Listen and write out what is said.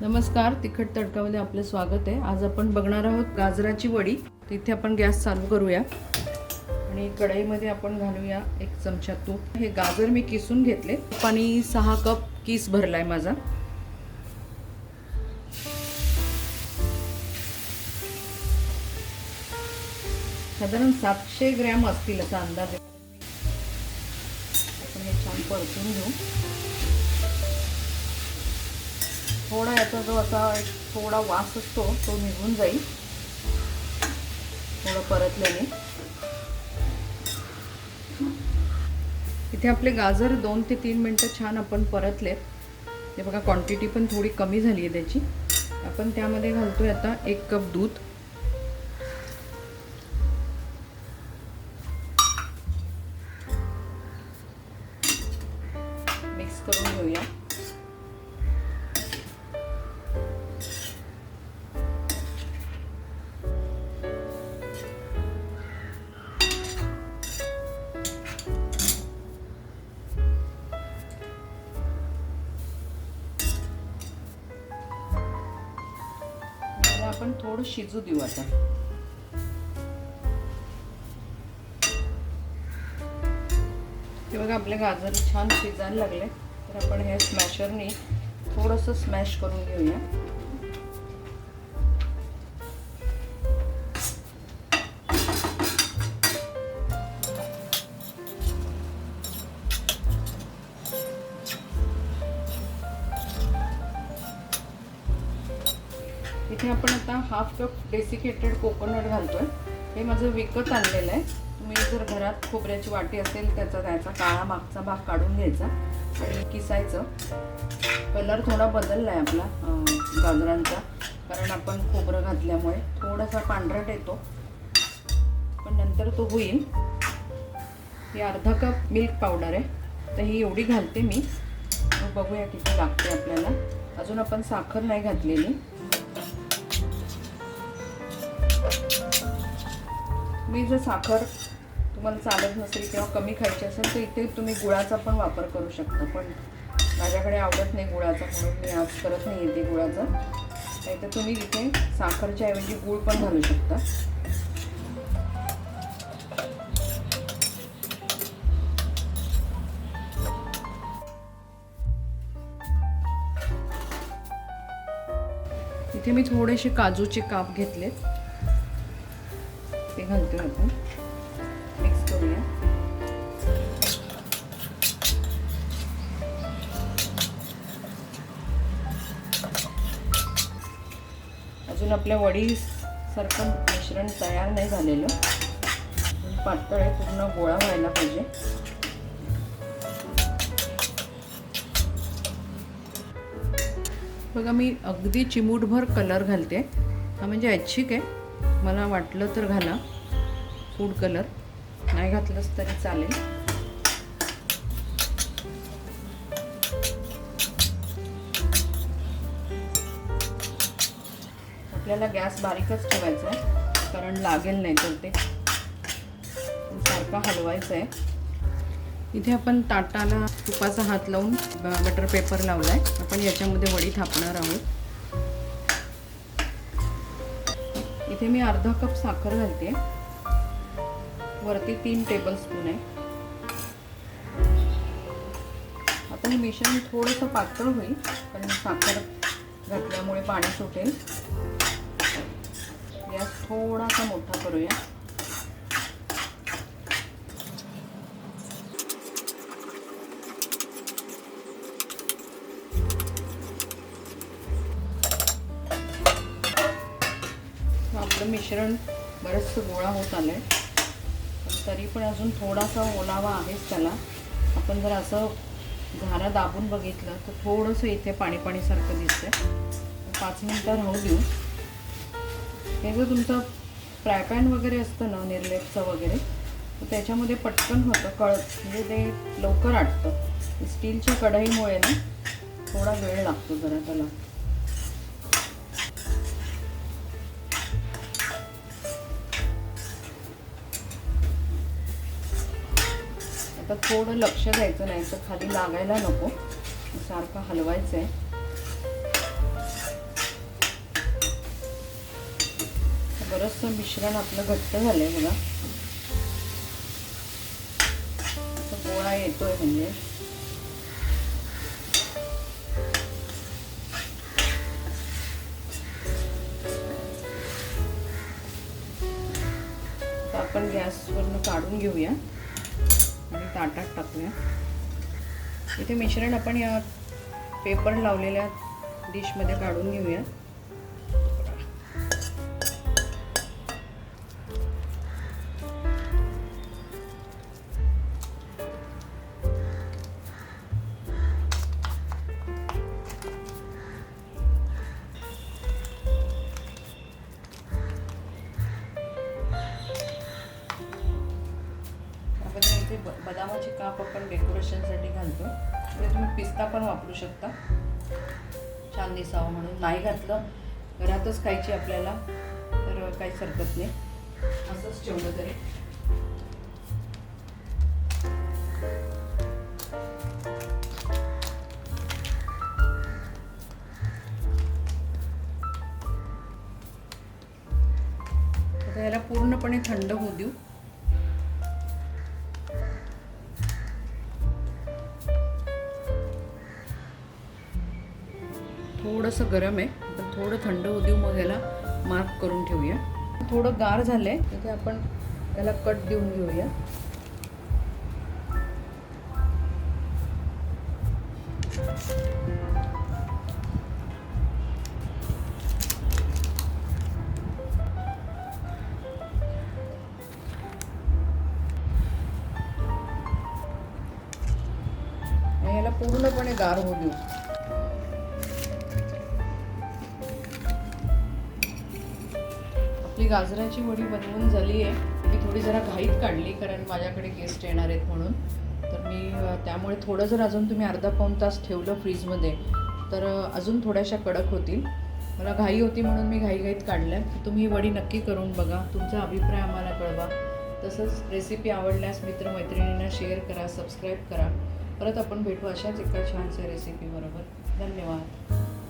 नमस्कार तिखट तडकामध्ये आपलं स्वागत आहे. आज आपण बघणार आहोत गाजराची वडी. तिथे आपण गॅस चालू करूया. आणि कढईमध्ये आपण घालूया एक चमचा तूप. हे गाजर मी किसून घेतले. पाणी सहा कप किस भरलाय माझा. साधारण सातशे ग्रॅम असतील असा अंदाज आपण हे छान परतून घेऊ. थोडा याचा जो असा एक थोडा वास असतो तो निघून जाईल. थोडं परतल्याने. इथे आपले गाजर दोन ते तीन मिनटं छान आपण परतलेत. हे बघा क्वांटिटी पण थोडी कमी झाली आहे त्याची. आपण त्यामध्ये घालतोय आता एक कप दूध. मिक्स करून घेऊया. आपण थोडं शिजू देऊ आता. हे बघा आपले गाजर छान शिजायला लागले. तर आपण हे स्मॅशरनी थोडंसं स्मॅश करून घेऊया. इथे आपण आता हाफ कप डेसिकेटेड कोकोनट घालतोय. हे माझं विकत आणलेलं आहे. तुम्ही जर घरात खोबऱ्याची वाटी असेल त्याचा त्याचा काळा मागचा भाग काढून घ्यायचा आणि किसायचं. कलर थोडा बदलला आहे आपला गाजरांचा. कारण आपण खोबरं घातल्यामुळे थोडासा पांढरट येतो. पण नंतर तो होईल. ही अर्धा कप मिल्क पावडर आहे. तर ही एवढी घालते मी. बघूया किती लागते आपल्याला. अजून आपण साखर नाही घातलेली. मी जर साखर तुम्हाला चालत नसेल किंवा कमी खायची असेल तर इथे तुम्ही गुळाचा पण वापर करू शकता. पण माझ्याकडे आवडत नाही गुळाचा म्हणून मी आज करत नाही येते गुळाचा. नाही तर तुम्ही इथे साखरच्या ऐवजी गुळ पण घालू शकता. इथे मी थोडेसे काजूचे काप घेतले ते घालतोय आपण मिक्स करूया. अजून आपल्या वडीसारखं मिश्रण तयार नाही झालेलं. पण पातळ आहे पूर्ण गोळा व्हायला पाहिजे. बघा मी अगदी चिमूटभर कलर घालते. हा म्हणजे ऐच्छिक आहे. मला वाटलं तर घाला. फूड कलर नाही घातलंच तरी चालेल. आपल्याला गॅस बारीकच ठेवायचा आहे कारण लागेल नाही तर ते. सारखा हलवायचं आहे. इथे आपण ताटाला तुपाचा हात लावून बटर पेपर लावला आहे आपण याच्यामध्ये वडी थापणार आहोत. इथे मी अर्धा कप साखर घालते. वरती तीन टेबल स्पून आहे. आता हे मिश्रण थोडंसं पातळ होईल कारण साखर घातल्यामुळे पाणी सुटेल. गॅस थोडासा मोठा करूया. आपलं मिश्रण बरंचसं गोळा होत आलं आहे पण तरी पण अजून थोडासा ओलावा आहेच त्याला. आपण जर असं झारा दाबून बघितलं तर थोडंसं इथे पाणी पाणीसारखं दिसतंय. पाच मिनटं राहू देऊ. हे जर तुमचं फ्रायपॅन वगैरे असतं ना निर्लेपचं वगैरे तर त्याच्यामध्ये पटकन होतं कळत. म्हणजे ते लवकर आटतं. स्टीलच्या कढईमुळे ना थोडा वेळ लागतो जरा त्याला. आता थोडं लक्ष द्यायचं नाही तर खाली लागायला नको. सारखं हलवायचं आहे बरंचसं मिश्रण आपलं घट्ट झालंय मला गोळा येतोय म्हणजे. आपण गॅसवरनं काढून घेऊया. ताटात टाकूया. इथे मिश्रण आपण या पेपर लावलेल्या डिशमध्ये काढून घेऊया. इथे ब- बदामाची काप आपण डेकोरेशनसाठी घालतो. म्हणजे तुम्ही पिस्ता पण वापरू शकता. छान दिसावं म्हणून. नाही घातलं. घरातच खायची आपल्याला. तर काहीच हरकत नाही. असंच ठेवलं तरी. याला पूर्णपणे थंड होऊ देऊ. थोडंसं गरम आहे. पण थोडं थंड होऊ देऊ मग याला मार्क करून ठेवूया. थोडं गार झालं आहे तिथे आपण त्याला कट देऊन घेऊया. आणि याला पूर्णपणे गार होऊ देऊ. आपली गाजराची वडी बनवून झाली आहे. मी थोडी जरा घाईत काढली कारण माझ्याकडे गेस्ट येणार आहेत म्हणून. तर मी त्यामुळे थोडं जर अजून तुम्ही अर्धा पाऊण तास ठेवलं फ्रीजमध्ये तर अजून थोड्याशा कडक होतील. मला घाई होती म्हणून मी घाईघाईत काढल्या. तुम्ही ही वडी नक्की करून बघा. तुमचा अभिप्राय आम्हाला कळवा. तसंच रेसिपी आवडल्यास मित्रमैत्रिणींना शेअर करा सबस्क्राईब करा. परत आपण भेटू अशाच एका छानशा रेसिपीबरोबर धन्यवाद.